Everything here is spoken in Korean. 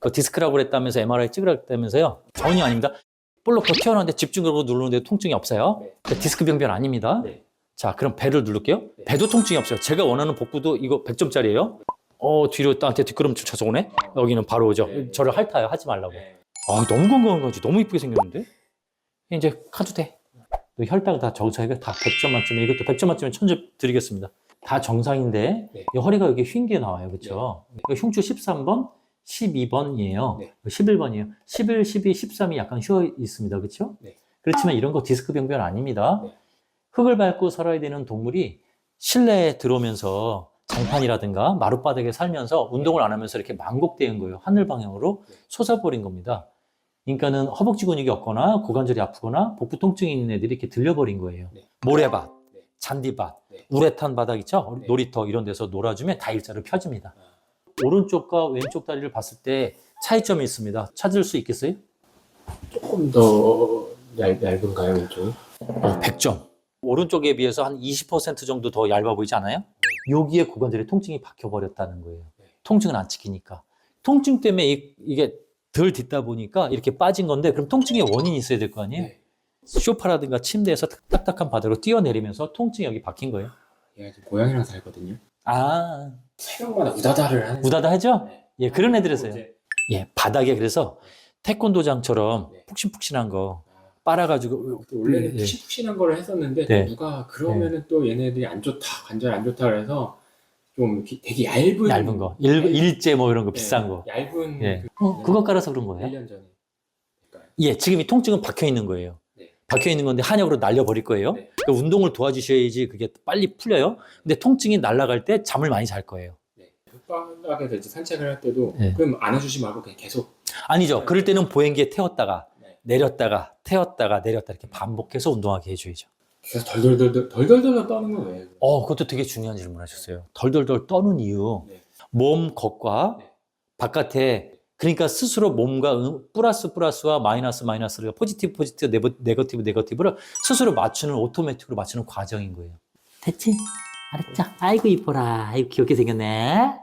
그 디스크라고 그랬다면서 MRI 찍으라 그랬다면서요? 전혀 아닙니다. 볼록 더 튀어나오는데 집중적으로 누르는데 통증이 없어요. 네. 그 디스크 병변 아닙니다. 네. 자, 그럼 배를 누를게요. 네. 배도 통증이 없어요. 제가 원하는 복부도 이거 100점짜리예요. 어, 뒤로 나한테 뒷걸음질 쳐서 오네? 여기는 바로 오죠. 네. 저를 핥아요. 하지 말라고. 네. 아, 너무 건강한 거지. 너무 이쁘게 생겼는데? 이제 카드 돼. 또 혈당 다 정상이가 다 100점 만점에 이것도 100점 만점에 1000점 드리겠습니다. 다 정상인데 네. 이 허리가 여기 휜 게 나와요. 그렇죠? 흉추 13번, 12번이에요. 네. 11번이에요. 11, 12, 13이 약간 휘어 있습니다. 그렇죠? 네. 그렇지만 이런 거 디스크 병변 아닙니다. 네. 흙을 밟고 살아야 되는 동물이 실내에 들어오면서 장판이라든가 마룻바닥에 살면서 운동을 안 하면서 이렇게 만곡되는 거예요. 하늘 방향으로 네. 솟아버린 겁니다. 그러니까는 허벅지 근육이 없거나 고관절이 아프거나 복부 통증이 있는 애들이 이렇게 들려버린 거예요. 네. 모래밭, 네. 잔디밭, 네. 우레탄 바닥 있죠? 네. 놀이터 이런 데서 놀아주면 다 일자로 펴집니다. 아. 오른쪽과 왼쪽 다리를 봤을 때 차이점이 있습니다. 찾을 수 있겠어요? 조금 더 얇, 얇은가요, 왼쪽이? 어, 100점. 오른쪽에 비해서 한 20% 정도 더 얇아 보이지 않아요? 여기에 고관절에 통증이 박혀버렸다는 거예요. 네. 통증은 안 찍히니까. 통증 때문에 이, 이게 덜 딛다 보니까 이렇게 빠진 건데 그럼 통증의 원인이 있어야 될 거 아니에요? 네. 쇼파라든가 침대에서 딱딱한 바닥으로 뛰어내리면서 통증이 여기 박힌 거예요. 얘가 지금 고양이랑 살거든요. 아, 새벽마다 우다다를 하는. 우다다 하죠? 네. 예, 그런 애들에서요. 이제 예, 바닥에 그래서 태권도장처럼 네. 푹신푹신한 거 아, 빨아가지고 또 원래는 예. 푹신푹신한 거를 했었는데 네. 누가 그러면은 또 얘네들이 안 좋다 관절 안 좋다 그래서 좀 되게 얇은 얇은 거, 일, 얇은- 일제 뭐 이런 거 네, 비싼 거. 얇은 예. 그, 어, 그거 깔아서 그런 거예요? 1년 전에 그러니까 예, 지금 이 통증은 박혀 있는 거예요. 네. 박혀 있는 건데 한약으로 날려버릴 거예요. 네. 그 운동을 도와주셔야지 그게 빨리 풀려요. 근데 통증이 날아갈 때 잠을 많이 잘 거예요. 네. 흙바닥에서 이제 산책을 할 때도 네. 그럼 안아주지 말고 그냥 계속 아니죠. 그럴 때는 보행기에 태웠다가 네. 내렸다가 태웠다가 내렸다 이렇게 반복해서 운동하게 해줘야죠. 계속 덜덜덜 덜 덜덜 떠는 건 왜요? 어, 그것도 되게 중요한 질문 하셨어요. 덜덜덜 떠는 이유. 네. 몸 겉과 네. 바깥에 그러니까 스스로 몸과 음- 플러스 플러스와 마이너스 마이너스를 포지티브 포지티브 네버, 네거티브 네거티브를 스스로 맞추는 오토매틱으로 맞추는 과정인 거예요. 됐지? 알았죠? 아이고 이뻐라. 아이고 귀엽게 생겼네.